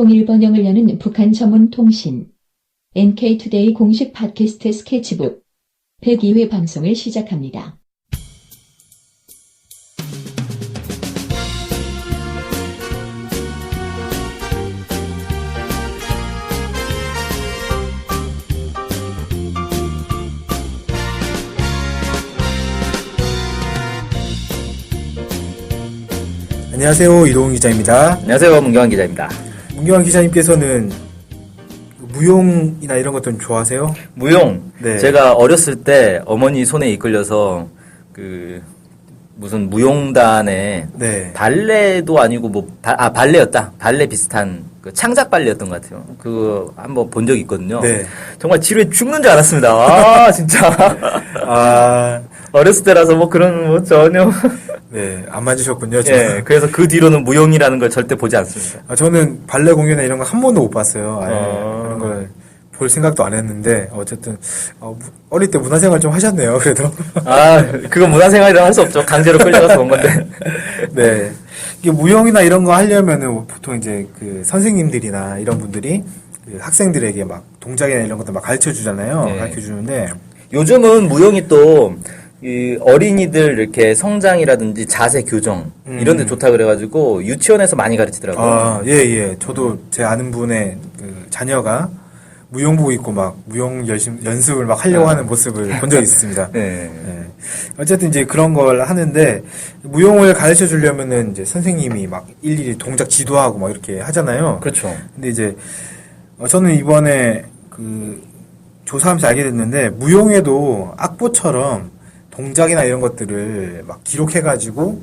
통일 번영을 여는 북한 전문 통신 NK투데이 공식 팟캐스트 스케치북 102회 방송을 시작합니다. 안녕하세요. 이동훈 기자입니다. 안녕하세요. 문경환 기자입니다. 문경환 기자님께서는 무용이나 이런 것좀 좋아하세요? 무용. 네. 제가 어렸을 때 어머니 손에 이끌려서 그 무슨 무용단에 네. 발레도 아니고 뭐아 발레였다. 발레 비슷한 그 창작 발레였던 것 같아요. 그거 한번 본 적이 있거든요. 네. 정말 지루해 죽는 줄 알았습니다. 아 진짜 아, 어렸을 때라서 뭐 그런 뭐 전혀. 네. 안 맞으셨군요. 저. 예. 그래서 그 뒤로는 무용이라는 걸 절대 보지 않습니다. 아, 저는 발레 공연이나 이런 거 한 번도 못 봤어요. 아예 어. 그런 걸 볼 생각도 안 했는데 어쨌든 어, 무- 어릴 때 문화생활 좀 하셨네요. 그래도. 아 그건 문화생활이라 할 수 없죠. 강제로 끌려가서 온 건데. 네. 이게 무용이나 이런 거 하려면은 보통 이제 그 선생님들이나 이런 분들이 그 학생들에게 막 동작이나 이런 것들 막 가르쳐 주잖아요. 네. 가르쳐 주는데 요즘은 무용이 또, 이 어린이들 이렇게 성장이라든지 자세 교정, 이런 데 좋다 그래가지고 유치원에서 많이 가르치더라고요. 음. 아, 예, 예. 저도 제 아는 분의 그 자녀가 무용복 입고 막 무용 열심, 연습을 막 하려고 하는 모습을 본 적이 있습니다. 네. 예. 어쨌든 이제 그런 걸 하는데 무용을 가르쳐 주려면은 이제 선생님이 막 일일이 동작 지도하고 막 이렇게 하잖아요. 그렇죠. 근데 이제 어, 저는 이번에 그 조사하면서 알게 됐는데 무용에도 악보처럼 동작이나 이런 것들을 막 기록해가지고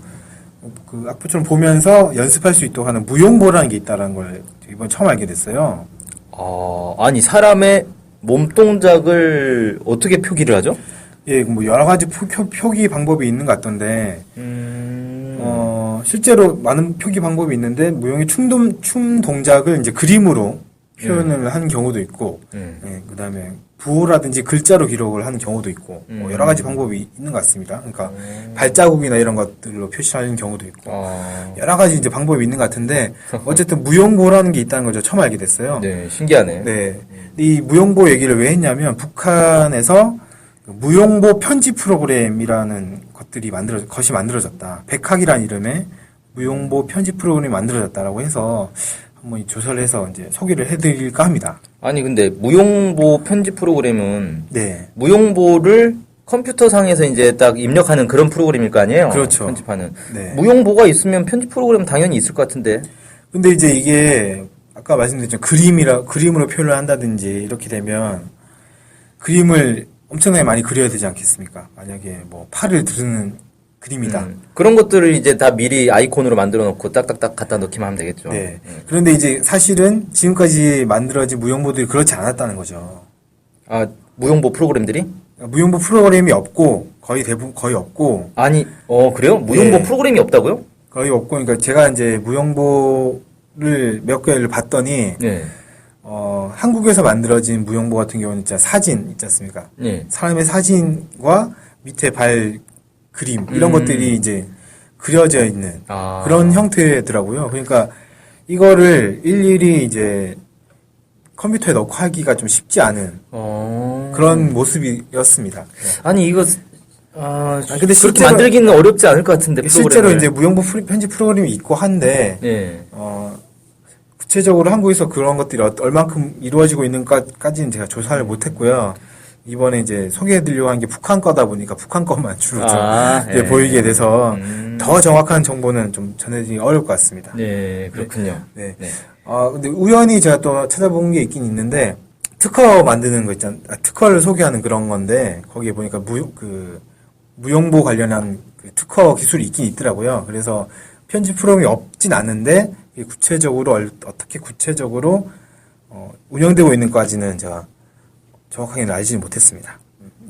그 악보처럼 보면서 연습할 수 있도록 하는 무용보라는 게 있다는 걸 이번 처음 알게 됐어요. 어, 아니, 사람의 몸 동작을 어떻게 표기를 하죠? 예, 뭐 여러 가지 표, 표- 표기 방법이 있는 것 같던데 음, 어, 실제로 많은 표기 방법이 있는데 무용의 춤, 춤 동작을 이제 그림으로 표현을 하는 경우도 있고 음. 예, 그 다음에 부호라든지 글자로 기록을 하는 경우도 있고 뭐 음. 여러 가지 방법이 있는 것 같습니다. 그러니까 발자국이나 이런 것들로 표시하는 경우도 있고 어, 여러 가지 이제 방법이 있는 것 같은데 어쨌든 무용보라는 게 있다는 걸저 처음 알게 됐어요. 네, 신기하네. 네. 이 무용보 얘기를 왜 했냐면 북한에서 그 무용보 편집 프로그램이라는 것들이 만들어 것이 만들어졌다. 백학이라는 이름의 무용보 편집 프로그램이 만들어졌다라고 해서 한번 이 조사를 해서 이제 소개를 해드릴까 합니다. 아니, 근데 무용보 편집 프로그램은 네. 무용보를 컴퓨터상에서 이제 딱 입력하는 그런 프로그램일 거 아니에요? 그렇죠. 편집하는. 네. 무용보가 있으면 편집 프로그램 당연히 있을 것 같은데. 근데 이제 이게 아까 말씀드렸죠 그림이라 그림으로 표현을 한다든지 이렇게 되면 그림을 엄청나게 많이 그려야 되지 않겠습니까? 만약에 뭐 팔을 드르는 그림이다. 음, 그런 것들을 이제 다 미리 아이콘으로 만들어 놓고 딱딱딱 갖다 넣기만 하면 되겠죠. 네. 그런데 이제 사실은 지금까지 만들어진 무용보들이 그렇지 않았다는 거죠. 아, 무용보 프로그램들이? 무용보 프로그램이 없고 거의 대부분 거의 없고 아니, 어, 그래요? 무용보 네. 프로그램이 없다고요? 거의 없고 그러니까 제가 이제 무용보를 몇 개를 봤더니 네. 어, 한국에서 만들어진 무용보 같은 경우는 진짜 사진 있지 않습니까? 네. 사람의 사진과 밑에 발 그림 이런 음. 것들이 이제 그려져 있는 아. 그런 형태더라고요. 그러니까 이거를 일일이 이제 컴퓨터에 넣고 하기가 좀 쉽지 않은 어. 그런 모습이었습니다. 아니, 이거, 아, 아니, 근데 실제로- 만들기는 어렵지 않을 것 같은데, 실제로 프로그램을. 이제 무용부 프리- 편집 프로그램이 있고 한데 네. 어, 구체적으로 한국에서 그런 것들이 어- 얼만큼 이루어지고 있는가까지는 제가 조사를 못했고요. 이번에 이제 소개해드리려고 한 게 북한 거다 보니까 북한 것만 주로 좀 아, 예. 보이게 돼서 음. 더 정확한 정보는 좀 전해드리기 어려울 것 같습니다. 네, 그렇군요. 네. 네. 아, 근데 우연히 제가 또 찾아본 게 있긴 있는데, 특허 만드는 거 있잖아. 아, 특허를 소개하는 그런 건데, 거기에 보니까 무, 그, 무용보 관련한 그 특허 기술이 있긴 있더라고요. 그래서 편집 프로그램이 없진 않은데, 구체적으로, 얼- 어떻게 구체적으로, 어, 운영되고 있는까지는 제가 정확하게는 알지는 못했습니다.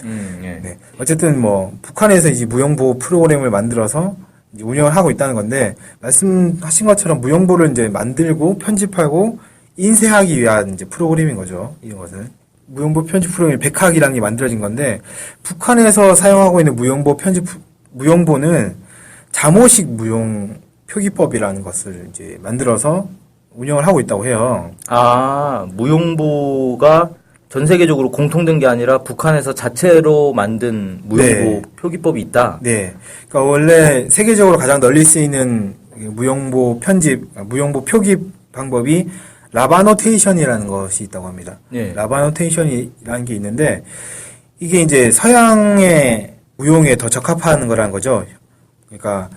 음, 예. 네. 어쨌든 뭐 북한에서 이제 무용보 프로그램을 만들어서 운영을 하고 있다는 건데 말씀하신 것처럼 무용보를 이제 만들고 편집하고 인쇄하기 위한 이제 프로그램인 거죠. 이것은 무용보 편집 프로그램이 백학이라는 게 만들어진 건데 북한에서 사용하고 있는 무용보 편집 프- 무용보는 잠호식 무용 표기법이라는 것을 이제 만들어서 운영을 하고 있다고 해요. 아, 무용보가 전 세계적으로 공통된 게 아니라 북한에서 자체로 만든 무용보 네. 표기법이 있다. 네. 그러니까 원래 세계적으로 가장 널리 쓰이는 무용보 편집, 아, 무용보 표기 방법이 라바노테이션이라는 것이 있다고 합니다. 네. 라바노테이션이라는 게 있는데 이게 이제 서양의 무용에 더 적합한 거라는 거죠. 그러니까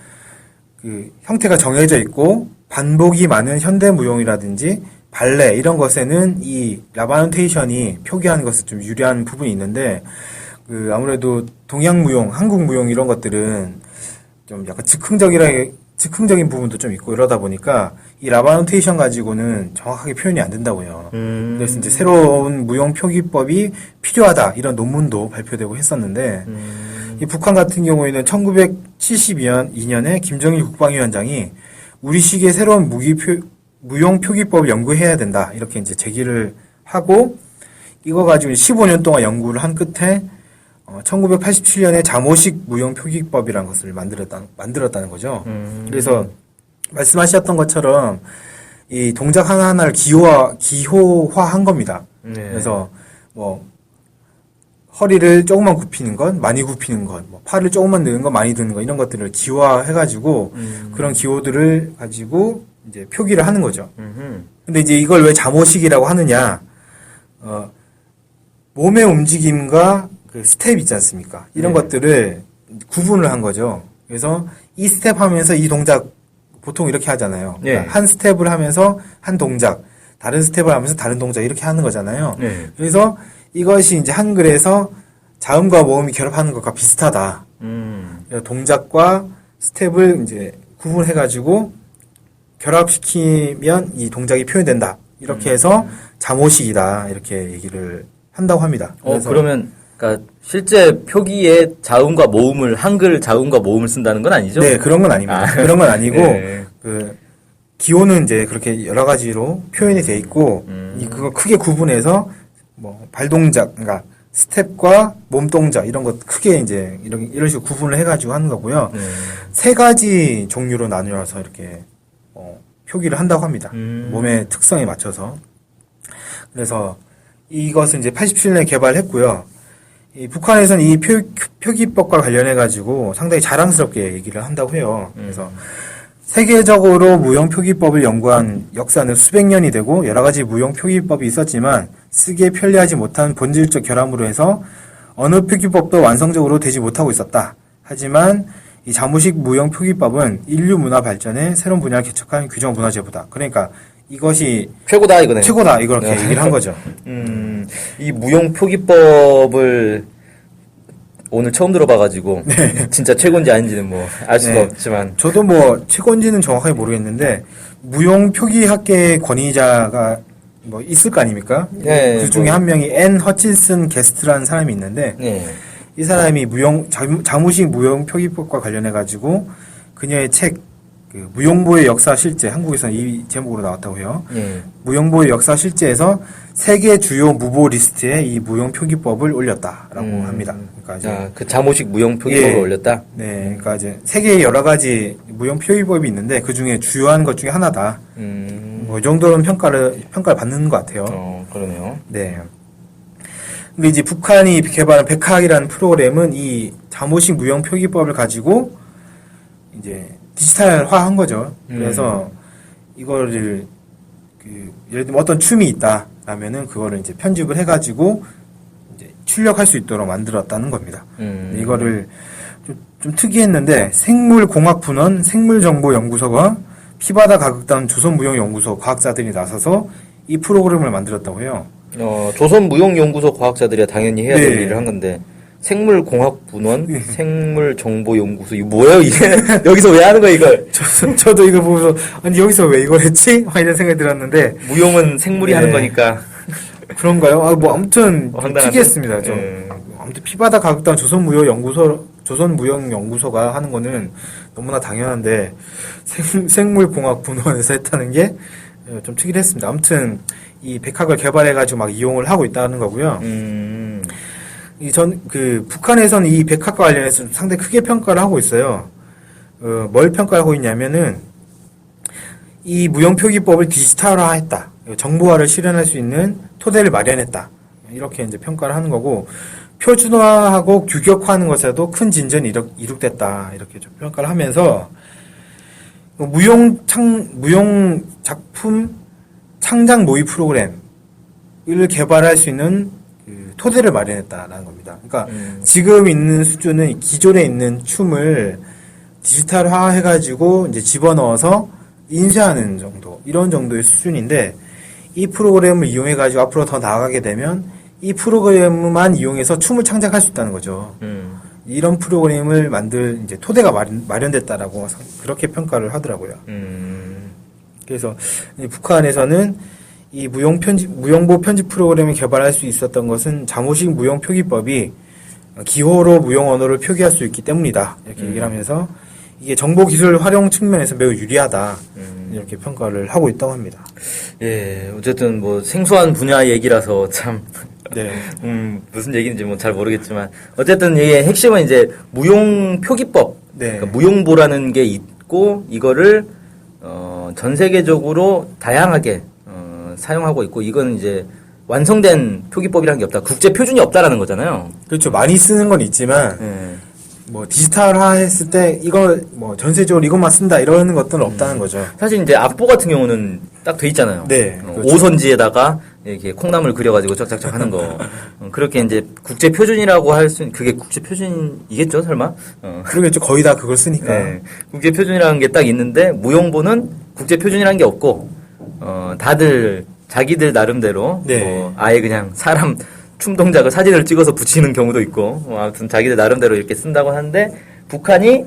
그 형태가 정해져 있고 반복이 많은 현대 무용이라든지 발레 이런 것에는 이 라바노테이션이 표기하는 것에 좀 유리한 부분이 있는데 그 아무래도 동양 무용, 한국 무용 이런 것들은 좀 약간 즉흥적이라 즉흥적인 부분도 좀 있고 이러다 보니까 이 라바노테이션 가지고는 정확하게 표현이 안 된다고요. 음. 그래서 이제 새로운 무용 표기법이 필요하다 이런 논문도 발표되고 했었는데 음. 이 북한 같은 경우에는 1972년 2년에 김정일 국방위원장이 우리식의 새로운 무기 표, 무용 표기법을 연구해야 된다 이렇게 이제 제기를 하고 이거 가지고 15년 동안 연구를 한 끝에 어, 1987년에 잠오식 무용 표기법이라는 것을 만들었다, 만들었다는 거죠. 음. 그래서 말씀하셨던 것처럼 이 동작 하나하나를 기호화, 기호화 한 겁니다. 네. 그래서 뭐 허리를 조금만 굽히는 것, 많이 굽히는 것, 뭐 팔을 조금만 드는 것, 많이 드는 것 이런 것들을 기호화해가지고 음. 그런 기호들을 가지고 이제 표기를 하는 거죠. 음흠. 근데 이제 이걸 왜 잠오식이라고 하느냐? 어, 몸의 움직임과 그 스텝 있지 않습니까? 이런 네. 것들을 구분을 한 거죠. 그래서 이 스텝 하면서 이 동작 보통 이렇게 하잖아요. 네. 그러니까 한 스텝을 하면서 한 동작, 다른 스텝을 하면서 다른 동작 이렇게 하는 거잖아요. 네. 그래서 이것이 이제 한글에서 자음과 모음이 결합하는 것과 비슷하다. 음. 동작과 스텝을 이제 구분해가지고 결합시키면 이 동작이 표현된다. 이렇게 음. 해서 잠오식이다. 이렇게 얘기를 한다고 합니다. 어, 그러면, 그니까, 실제 표기에 자음과 모음을, 한글 자음과 모음을 쓴다는 건 아니죠? 네, 그런 건 아닙니다. 아. 그런 건 아니고, 네. 그, 기호는 이제 그렇게 여러 가지로 표현이 돼 있고, 음. 이, 그거 크게 구분해서, 뭐, 발동작, 그러니까, 스텝과 몸동작, 이런 것 크게 이제, 이런, 이런 식으로 구분을 해가지고 하는 거고요. 네. 세 가지 종류로 나누어서 이렇게 어, 표기를 한다고 합니다. 음. 몸의 특성에 맞춰서. 그래서 이것은 이제 87년에 개발했고요. 이 북한에서는 이 표, 표기법과 관련해 가지고 상당히 자랑스럽게 얘기를 한다고 해요. 그래서 세계적으로 무용 표기법을 연구한 역사는 수백 년이 되고 여러 가지 무용 표기법이 있었지만 쓰기에 편리하지 못한 본질적 결함으로 해서 어느 표기법도 완성적으로 되지 못하고 있었다. 하지만 이 자무식 무용 표기법은 인류 문화 발전에 새로운 분야를 개척한 규정 문화재보다. 그러니까 이것이 최고다, 이거네. 최고다 이렇게 네. 얘기를 한 거죠. 음, 이 무용 표기법을 오늘 처음 들어봐가지고, 진짜 최고인지 아닌지는 뭐, 알 수가 네. 없지만, 저도 뭐 최고인지는 정확하게 모르겠는데 무용 표기학계 권위자가 뭐 있을 거 아닙니까? 네, 그 중에 뭐. 한 명이 앤 허친슨 게스트라는 사람이 있는데 네. 이 사람이 무용 자무- 자무식 무용 표기법과 관련해 가지고 그녀의 책 그 무용보의 역사 실제 한국에서는 이 제목으로 나왔다고 해요. 네. 무용보의 역사 실제에서 세계 주요 무보 리스트에 이 무용 표기법을 올렸다라고 음. 합니다. 그러니까 이제 아, 그 잠오식 무용 표기법을 예. 올렸다? 네, 그러니까 이제 세계에 여러 가지 무용 표기법이 있는데 그 중에 주요한 것 중에 하나다. 음, 뭐이 정도는 평가를 평가를 받는 것 같아요. 어, 그러네요. 네. 근데 이제 북한이 개발한 백학이라는 프로그램은 이 잠오식 무용 표기법을 가지고 이제 디지털화한 거죠. 그래서 이거를 그 예를 들면 어떤 춤이 있다라면은 그거를 이제 편집을 해가지고 이제 출력할 수 있도록 만들었다는 겁니다. 음. 이거를 좀, 좀 특이했는데 생물공학분원 생물정보연구소가 피바다 가극단 조선무용연구소 과학자들이 나서서 이 프로그램을 만들었다고 해요. 어, 조선 무용연구소 과학자들이 당연히 해야 될 네. 일을 한 건데, 생물공학분원, 네. 생물정보연구소, 이거 뭐예요, 이게? 여기서 왜 하는 거야, 이걸? 저, 저도 이거 보면서 아니 여기서 왜 이걸 했지? 막 이런 생각이 들었는데 무용은 생물이 네. 하는 거니까. 그런가요? 아, 뭐 아무튼 어, 황당한데? 특이했습니다. 좀 예. 아무튼 피바다 가극단 조선무역연구소 조선무역연구소가 하는 거는 너무나 당연한데 생, 생물공학분원에서 했다는 게 좀 특이했습니다. 아무튼 이 백학을 개발해가지고 막 이용을 하고 있다는 거고요. 음, 이전 그 북한에서는 이 백학과 관련해서 상당히 크게 평가를 하고 있어요. 어, 뭘 평가하고 있냐면은 이 무용표기법을 디지털화했다. 정보화를 실현할 수 있는 토대를 마련했다. 이렇게 이제 평가를 하는 거고 표준화하고 규격화하는 것에도 큰 진전이 이룩- 이룩됐다. 이렇게 좀 평가를 하면서 무용 창 무용 작품 창작 모의 프로그램을 개발할 수 있는 그 토대를 마련했다라는 겁니다. 그러니까 음. 지금 있는 수준은 기존에 있는 춤을 디지털화 해가지고 이제 집어넣어서 인쇄하는 정도 이런 정도의 수준인데 이 프로그램을 이용해가지고 앞으로 더 나아가게 되면 이 프로그램만 이용해서 춤을 창작할 수 있다는 거죠. 음. 이런 프로그램을 만들 이제 토대가 마련, 마련됐다라고 상- 그렇게 평가를 하더라고요. 음. 그래서 이 북한에서는 이 무용 편집 무용보 편집 프로그램을 개발할 수 있었던 것은 자모식 무용 표기법이 기호로 무용 언어를 표기할 수 있기 때문이다 이렇게 얘기를 하면서 이게 정보 기술 활용 측면에서 매우 유리하다 이렇게 평가를 하고 있다고 합니다. 예, 어쨌든 뭐 생소한 분야 얘기라서 참, 네, 음, 무슨 얘기인지 뭐 잘 모르겠지만, 어쨌든 이게 핵심은 이제 무용 표기법, 네. 그러니까 무용보라는 게 있고, 이거를, 어, 전 세계적으로 다양하게, 어, 사용하고 있고, 이건 이제 완성된 표기법이라는 게 없다. 국제 표준이 없다라는 거잖아요. 그렇죠. 많이 쓰는 건 있지만 예. 뭐 디지털화 했을 때 이걸 뭐 전세적으로 이것만 쓴다 이러는 것들은 없다는 거죠. 사실 이제 악보 같은 경우는 딱 돼 있잖아요. 네, 어, 그렇죠. 오선지에다가 이렇게 콩나물 그려가지고 쫙쫙쫙 하는 거. 어, 그렇게 이제 국제 표준이라고 할 수, 그게 국제 표준이겠죠, 설마? 어. 그러겠죠. 거의 다 그걸 쓰니까. 네. 국제 표준이라는 게 딱 있는데 무용보는 국제 표준이라는 게 없고, 어, 다들 자기들 나름대로 네. 뭐 아예 그냥 사람 춤 동작을 사진을 찍어서 붙이는 경우도 있고, 뭐 아무튼 자기들 나름대로 이렇게 쓴다고 하는데 북한이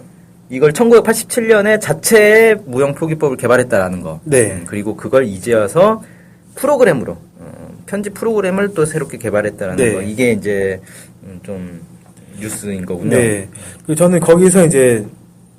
이걸 1987년에 자체의 무용 표기법을 개발했다라는 거. 네. 음, 그리고 그걸 이제 와서 프로그램으로 어, 편집 프로그램을 또 새롭게 개발했다라는 네. 거. 이게 이제 음, 좀 뉴스인 거군요. 네. 그 저는 거기서 이제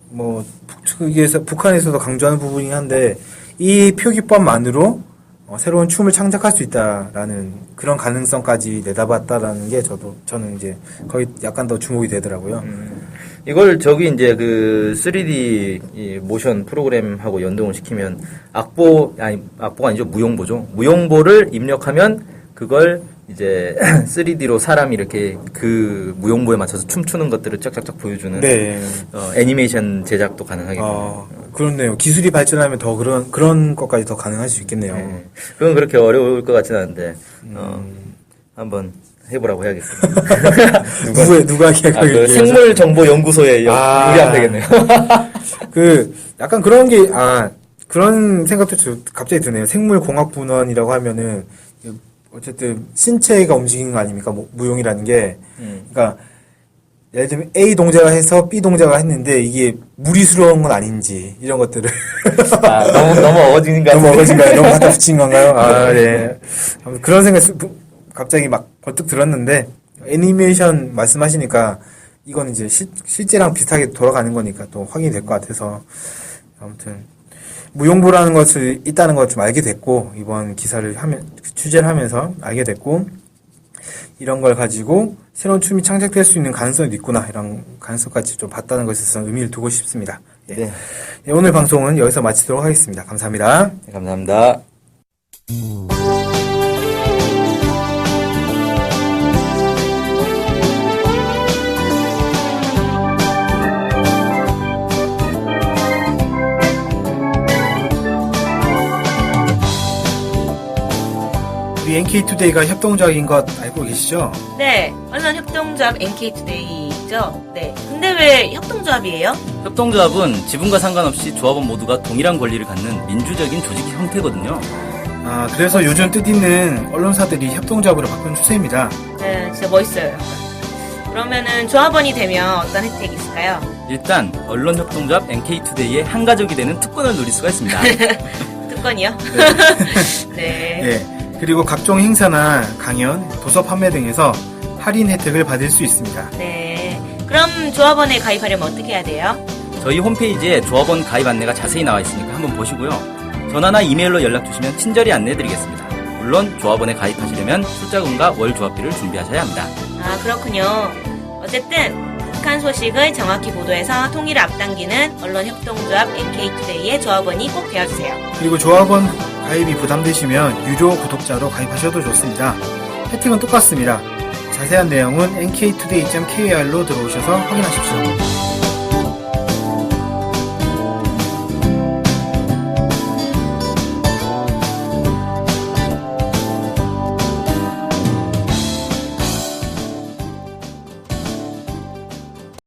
뭐 북측에서 북한에서도 강조하는 부분이긴 한데 이 표기법만으로 어, 새로운 춤을 창작할 수 있다라는 그런 가능성까지 내다봤다라는 게 저도 저는 이제 거기 약간 더 주목이 되더라고요. 음. 이걸 저기 이제 그 3D 이 모션 프로그램하고 연동을 시키면 악보 아니 악보가 아니죠 무용보죠. 무용보를 입력하면 그걸 이제 3D로 사람이 이렇게 그 무용보에 맞춰서 춤추는 것들을 쫙쫙쫙 보여주는 네. 어, 애니메이션 제작도 가능하겠네요. 어, 그렇네요. 기술이 발전하면 더 그런 그런 것까지 더 가능할 수 있겠네요. 네. 그건 그렇게 어려울 것 같지는 않은데 어, 한번 해보라고 해야겠습니다. 누구 누가 아, 계획을 그 생물 정보 연구소에 연- 아. 유리하면 되겠네요. 그 약간 그런 게 아 그런 생각도 저- 갑자기 드네요. 생물공학분원이라고 하면은 어쨌든 신체가 움직이는 거 아닙니까? 뭐, 무용이라는 게 음. 그러니까 예를 들면 A 동작을 해서 B 동작을 했는데 이게 무리스러운 건 아닌지 이런 것들을 아, 너무 너무 어거진가 너무 어거진가요? 너무 갖다 붙인 건가요? 아, 네. 아무튼 그런 생각 이 갑자기 막 번뜩 들었는데 애니메이션 말씀하시니까 이건 이제 실, 실제랑 비슷하게 돌아가는 거니까 또 확인이 될 것 같아서 아무튼 무용부라는 것을 있다는 걸좀 알게 됐고 이번 기사를 하면 취재를 하면서 알게 됐고 이런 걸 가지고 새로운 춤이 창작될 수 있는 가능성이 있구나 이런 가능성까지 좀 봤다는 것에 있어서 의미를 두고 싶습니다. 예. 네. 예, 오늘 방송은 여기서 마치도록 하겠습니다. 감사합니다. 네, 감사합니다. NK투데이가 협동조합인 것 알고 계시죠? 네, 언론 협동조합 NK투데이죠. 네. 근데 왜 협동조합이에요? 협동조합은 지분과 상관없이 조합원 모두가 동일한 권리를 갖는 민주적인 조직 형태거든요. 아, 그래서 요즘 뜻있는 언론사들이 협동조합으로 바꾼 추세입니다. 네, 진짜 멋있어요. 약간. 그러면은 조합원이 되면 어떤 혜택이 있을까요? 일단 언론 협동조합 NK투데이의 한 가족이 되는 특권을 누릴 수가 있습니다. 특권이요? 네. 예. 그리고 각종 행사나 강연, 도서 판매 등에서 할인 혜택을 받을 수 있습니다. 네. 그럼 조합원에 가입하려면 어떻게 해야 돼요? 저희 홈페이지에 조합원 가입 안내가 자세히 나와 있으니까 한번 보시고요. 전화나 이메일로 연락 주시면 친절히 안내해드리겠습니다. 물론 조합원에 가입하시려면 출자금과 월 조합비를 준비하셔야 합니다. 아, 그렇군요. 어쨌든 유익한 소식을 정확히 보도해서 통일을 앞당기는 언론협동조합 NK투데이의 조합원이 꼭 되어주세요. 그리고 조합원 가입이 부담되시면 유료 구독자로 가입하셔도 좋습니다. 혜택은 똑같습니다. 자세한 내용은 nktoday.kr로 들어오셔서 확인하십시오.